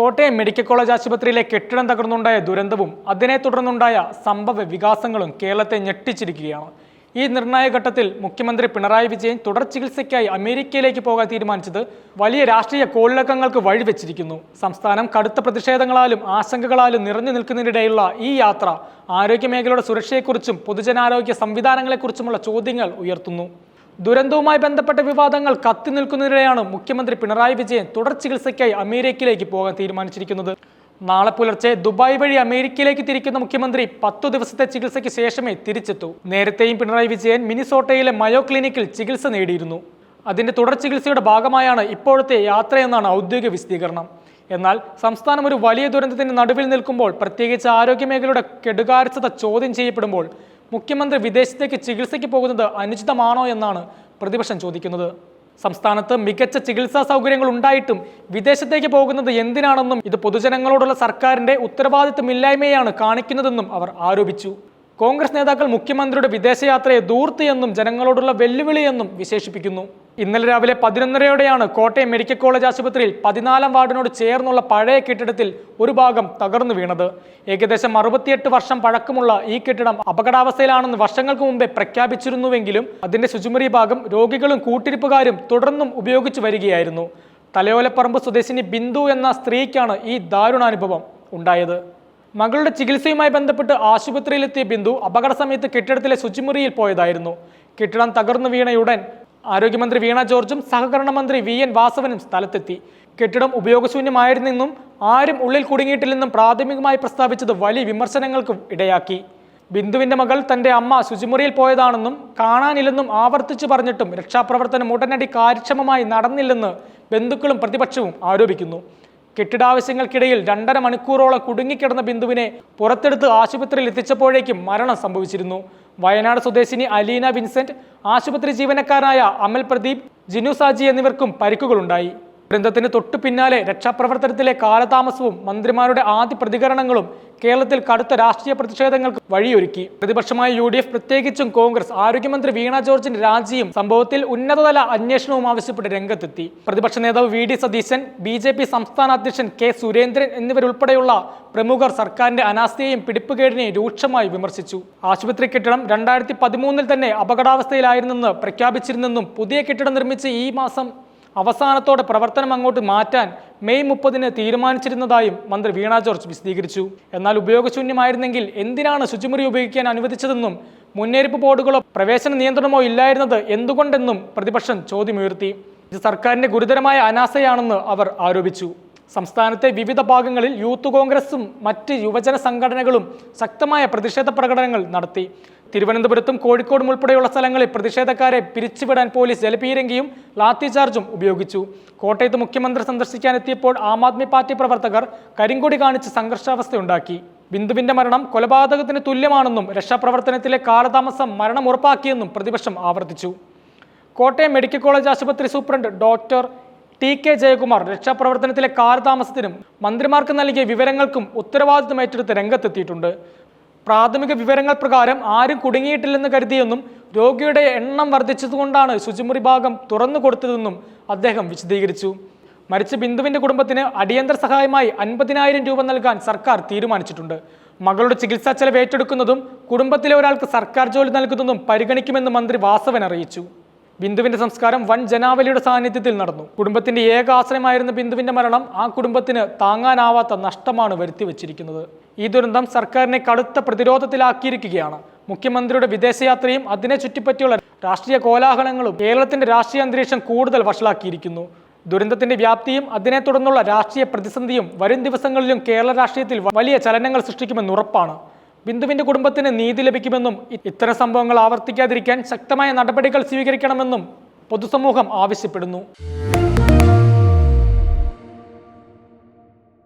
Kottayam medical college ആശുപത്രിയിലെ കെട്ടിടം തകർന്നുണ്ടായ ദുരന്തവും അതിനെ തുടർന്നുണ്ടായ സംഭവ വികാസങ്ങളും കേരളത്തെ ഞെട്ടിച്ചിരിക്കുകയാണ്. ഈ നിർണായക ഘട്ടത്തിൽ മുഖ്യമന്ത്രി പിണറായി വിജയൻ തുടർ ചികിത്സയ്ക്കായി അമേരിക്കയിലേക്ക് പോകാൻ തീരുമാനിച്ചത് വലിയ രാഷ്ട്രീയ കോളിളക്കങ്ങൾക്ക് വഴിവെച്ചിരിക്കുന്നു. സംസ്ഥാനം കടുത്ത പ്രതിഷേധങ്ങളാലും ആശങ്കകളാലും നിറഞ്ഞു നിൽക്കുന്നതിനിടെയുള്ള ഈ യാത്ര ആരോഗ്യമേഖലയുടെ സുരക്ഷയെക്കുറിച്ചും പൊതുജനാരോഗ്യ സംവിധാനങ്ങളെക്കുറിച്ചുമുള്ള ചോദ്യങ്ങൾ ഉയർത്തുന്നു. ദുരന്തവുമായി ബന്ധപ്പെട്ട വിവാദങ്ങൾ കത്തി നിൽക്കുന്നതിനിടെയാണ് മുഖ്യമന്ത്രി പിണറായി വിജയൻ തുടർ ചികിത്സയ്ക്കായി അമേരിക്കയിലേക്ക് പോകാൻ തീരുമാനിച്ചിരിക്കുന്നത്. നാളെ പുലർച്ചെ ദുബായ് വഴി അമേരിക്കയിലേക്ക് തിരിക്കുന്ന മുഖ്യമന്ത്രി പത്തു ദിവസത്തെ ചികിത്സയ്ക്ക് ശേഷമേ തിരിച്ചെത്തു. നേരത്തെയും പിണറായി വിജയൻ മിനിസോട്ടയിലെ മയോ ക്ലിനിക്കിൽ ചികിത്സ നേടിയിരുന്നു. അതിന്റെ തുടർ ചികിത്സയുടെ ഭാഗമായാണ് ഇപ്പോഴത്തെ യാത്രയെന്നാണ് ഔദ്യോഗിക വിശദീകരണം. എന്നാൽ സംസ്ഥാനം ഒരു വലിയ ദുരന്തത്തിന് നടുവിൽ നിൽക്കുമ്പോൾ പ്രത്യേകിച്ച് ആരോഗ്യമേഖലയുടെ കെടുകാര്യസ്ഥത ചോദ്യം ചെയ്യപ്പെടുമ്പോൾ മുഖ്യമന്ത്രി വിദേശത്തേക്ക് ചികിത്സയ്ക്ക് പോകുന്നത് അനുചിതമാണോ എന്നാണ് പ്രതിപക്ഷം ചോദിക്കുന്നത്. സംസ്ഥാനത്ത് മികച്ച ചികിത്സാ സൗകര്യങ്ങൾ ഉണ്ടായിട്ടും വിദേശത്തേക്ക് പോകുന്നത് എന്തിനാണെന്നും ഇത് പൊതുജനങ്ങളോടുള്ള സർക്കാരിന്റെ ഉത്തരവാദിത്തമില്ലായ്മയാണ് കാണിക്കുന്നതെന്നും അവർ ആരോപിച്ചു. കോൺഗ്രസ് നേതാക്കൾ മുഖ്യമന്ത്രിയുടെ വിദേശയാത്രയെ ദൂർത്ത് എന്നും ജനങ്ങളോടുള്ള വെല്ലുവിളിയെന്നും വിശേഷിപ്പിക്കുന്നു. ഇന്നലെ രാവിലെ പതിനൊന്നരയോടെയാണ് കോട്ടയം മെഡിക്കൽ കോളേജ് ആശുപത്രിയിൽ പതിനാലാം വാർഡിനോട് ചേർന്നുള്ള പഴയ കെട്ടിടത്തിൽ ഒരു ഭാഗം തകർന്നു വീണത്. ഏകദേശം അറുപത്തിയെട്ട് വർഷം പഴക്കമുള്ള ഈ കെട്ടിടം അപകടാവസ്ഥയിലാണെന്ന് വർഷങ്ങൾക്ക് മുമ്പേ പ്രഖ്യാപിച്ചിരുന്നുവെങ്കിലും അതിന്റെ ശുചിമുറി ഭാഗം രോഗികളും കൂട്ടിരിപ്പുകാരും തുടർന്നും ഉപയോഗിച്ചു വരികയായിരുന്നു. തലയോലപ്പറമ്പ് സ്വദേശിനി ബിന്ദു എന്ന സ്ത്രീക്കാണ് ഈ ദാരുണാനുഭവം ഉണ്ടായത്. മകളുടെ ചികിത്സയുമായി ബന്ധപ്പെട്ട് ആശുപത്രിയിലെത്തിയ ബിന്ദു അപകട സമയത്ത് കെട്ടിടത്തിലെ ശുചിമുറിയിൽ പോയതായിരുന്നു. കെട്ടിടം തകർന്നു വീണയുടൻ ആരോഗ്യമന്ത്രി വീണ ജോർജും സഹകരണ മന്ത്രി വി എൻ വാസവനും സ്ഥലത്തെത്തി. കെട്ടിടം ഉപയോഗശൂന്യമായിരുന്നെന്നും ആരും ഉള്ളിൽ കുടുങ്ങിയിട്ടില്ലെന്നും പ്രാഥമികമായി പ്രസ്താവിച്ചത് വലിയ വിമർശനങ്ങൾക്ക് ഇടയാക്കി. ബിന്ദുവിന്റെ മകൾ തന്റെ അമ്മ ശുചിമുറിയിൽ പോയതാണെന്നും കാണാനില്ലെന്നും ആവർത്തിച്ചു പറഞ്ഞിട്ടും രക്ഷാപ്രവർത്തനം ഉടനടി കാര്യക്ഷമമായി നടന്നില്ലെന്ന് ബന്ധുക്കളും പ്രതിപക്ഷവും ആരോപിക്കുന്നു. കെട്ടിടാവശ്യങ്ങൾക്കിടയിൽ രണ്ടര മണിക്കൂറോളം കുടുങ്ങിക്കിടന്ന ബിന്ദുവിനെ പുറത്തെടുത്ത് ആശുപത്രിയിൽ എത്തിച്ചപ്പോഴേക്കും മരണം സംഭവിച്ചിരുന്നു. വയനാട് സ്വദേശിനി അലീന വിൻസെന്റ് ആശുപത്രി ജീവനക്കാരായ അമൽ പ്രദീപ് ജിനു സാജി എന്നിവർക്കും പരിക്കുകളുണ്ടായി. ദുരന്തത്തിന് തൊട്ടു പിന്നാലെ രക്ഷാപ്രവർത്തനത്തിലെ കാലതാമസവും മന്ത്രിമാരുടെ ആദ്യ പ്രതികരണങ്ങളും കേരളത്തിൽ കടുത്ത രാഷ്ട്രീയ പ്രതിഷേധങ്ങൾക്ക് വഴിയൊരുക്കി. പ്രതിപക്ഷമായ യു ഡി എഫ് പ്രത്യേകിച്ചും കോൺഗ്രസ് ആരോഗ്യമന്ത്രി വീണ ജോർജിന്റെ രാജിയും സംഭവത്തിൽ ഉന്നതതല അന്വേഷണവും ആവശ്യപ്പെട്ട് രംഗത്തെത്തി. പ്രതിപക്ഷ നേതാവ് V D Satheesan B J P സംസ്ഥാന അധ്യക്ഷൻ കെ സുരേന്ദ്രൻ എന്നിവരുൾപ്പെടെയുള്ള പ്രമുഖർ സർക്കാരിന്റെ അനാസ്ഥയെയും പിടിപ്പുകേടിനെയും രൂക്ഷമായി വിമർശിച്ചു. ആശുപത്രി കെട്ടിടം രണ്ടായിരത്തി പതിമൂന്നിൽ തന്നെ അപകടാവസ്ഥയിലായിരുന്നെന്ന് പ്രഖ്യാപിച്ചിരുന്നെന്നും പുതിയ കെട്ടിടം നിർമ്മിച്ച് ഈ മാസം അവസാനത്തോടെ പ്രവർത്തനം അങ്ങോട്ട് മാറ്റാൻ മെയ് മുപ്പതിന് തീരുമാനിച്ചിരുന്നതായും മന്ത്രി വീണ ജോർജ് വിശദീകരിച്ചു. എന്നാൽ ഉപയോഗശൂന്യമായിരുന്നെങ്കിൽ എന്തിനാണ് ശുചിമുറി ഉപയോഗിക്കാൻ അനുവദിച്ചതെന്നും മുന്നേറിപ്പ് ബോർഡുകളോ പ്രവേശന നിയന്ത്രണമോ ഇല്ലായിരുന്നത് എന്തുകൊണ്ടെന്നും പ്രതിപക്ഷം ചോദ്യമുയർത്തി. ഇത് സർക്കാരിന്റെ ഗുരുതരമായ അനാസയാണെന്ന് അവർ ആരോപിച്ചു. സംസ്ഥാനത്തെ വിവിധ ഭാഗങ്ങളിൽ യൂത്ത് കോൺഗ്രസും മറ്റ് യുവജന സംഘടനകളും ശക്തമായ പ്രതിഷേധ പ്രകടനങ്ങൾ നടത്തി. തിരുവനന്തപുരത്തും കോഴിക്കോടും ഉൾപ്പെടെയുള്ള സ്ഥലങ്ങളിൽ പ്രതിഷേധക്കാരെ പിരിച്ചുവിടാൻ പോലീസ് ജലപീരങ്കിയും ലാത്തിചാർജും ഉപയോഗിച്ചു. കോട്ടയത്ത് മുഖ്യമന്ത്രി സന്ദർശിക്കാനെത്തിയപ്പോൾ ആം ആദ്മി പാർട്ടി പ്രവർത്തകർ കരിങ്കൊടി കാണിച്ച് സംഘർഷാവസ്ഥയുണ്ടാക്കി. ബിന്ദുവിന്റെ മരണം കൊലപാതകത്തിന് തുല്യമാണെന്നും രക്ഷാപ്രവർത്തനത്തിലെ കാലതാമസം മരണം ഉറപ്പാക്കിയെന്നും പ്രതിപക്ഷം ആവർത്തിച്ചു. കോട്ടയം മെഡിക്കൽ കോളേജ് ആശുപത്രി superintendent doctor T K Jayakumar രക്ഷാപ്രവർത്തനത്തിലെ കാലതാമസത്തിനും മന്ത്രിമാർക്ക് നൽകിയ വിവരങ്ങൾക്കും ഉത്തരവാദിത്തം ഏറ്റെടുത്ത് രംഗത്തെത്തിയിട്ടുണ്ട്. പ്രാഥമിക വിവരങ്ങൾ പ്രകാരം ആരും കുടുങ്ങിയിട്ടില്ലെന്ന് കരുതിയെന്നും രോഗിയുടെ എണ്ണം വർദ്ധിച്ചതുകൊണ്ടാണ് ശുചിമുറി ഭാഗം തുറന്നു കൊടുത്തതെന്നും അദ്ദേഹം വിശദീകരിച്ചു. മരിച്ച ബിന്ദുവിന്റെ കുടുംബത്തിന് അടിയന്തര സഹായമായി അൻപതിനായിരം രൂപ നൽകാൻ സർക്കാർ തീരുമാനിച്ചിട്ടുണ്ട്. മകളുടെ ചികിത്സാ ചെലവ് ഏറ്റെടുക്കുന്നതും കുടുംബത്തിലെ ഒരാൾക്ക് സർക്കാർ ജോലി നൽകുന്നതും പരിഗണിക്കുമെന്ന് മന്ത്രി വാസവൻ അറിയിച്ചു. ബിന്ദുവിന്റെ സംസ്കാരം വൻ ജനാവലിയുടെ സാന്നിധ്യത്തിൽ നടന്നു. കുടുംബത്തിന്റെ ഏക ആശ്രയമായിരുന്ന ബിന്ദുവിന്റെ മരണം ആ കുടുംബത്തിന് താങ്ങാനാവാത്ത നഷ്ടമാണ് വരുത്തി വച്ചിരിക്കുന്നത്. ഈ ദുരന്തം സർക്കാരിനെ കടുത്ത പ്രതിരോധത്തിലാക്കിയിരിക്കുകയാണ്. മുഖ്യമന്ത്രിയുടെ വിദേശയാത്രയും അതിനെ ചുറ്റിപ്പറ്റിയുള്ള രാഷ്ട്രീയ കോലാഹലങ്ങളും കേരളത്തിന്റെ രാഷ്ട്രീയ അന്തരീക്ഷം കൂടുതൽ വഷളാക്കിയിരിക്കുന്നു. ദുരന്തത്തിന്റെ വ്യാപ്തിയും അതിനെ തുടർന്നുള്ള രാഷ്ട്രീയ പ്രതിസന്ധിയും വരും ദിവസങ്ങളിലും കേരള രാഷ്ട്രീയത്തിൽ വലിയ ചലനങ്ങൾ സൃഷ്ടിക്കുമെന്ന് ഉറപ്പാണ്. ബിന്ദുവിന്റെ കുടുംബത്തിന് നീതി ലഭിക്കുമെന്നും ഇത്തരം സംഭവങ്ങൾ ആവർത്തിക്കാതിരിക്കാൻ ശക്തമായ നടപടികൾ സ്വീകരിക്കണമെന്നും പൊതുസമൂഹം ആവശ്യപ്പെടുന്നു.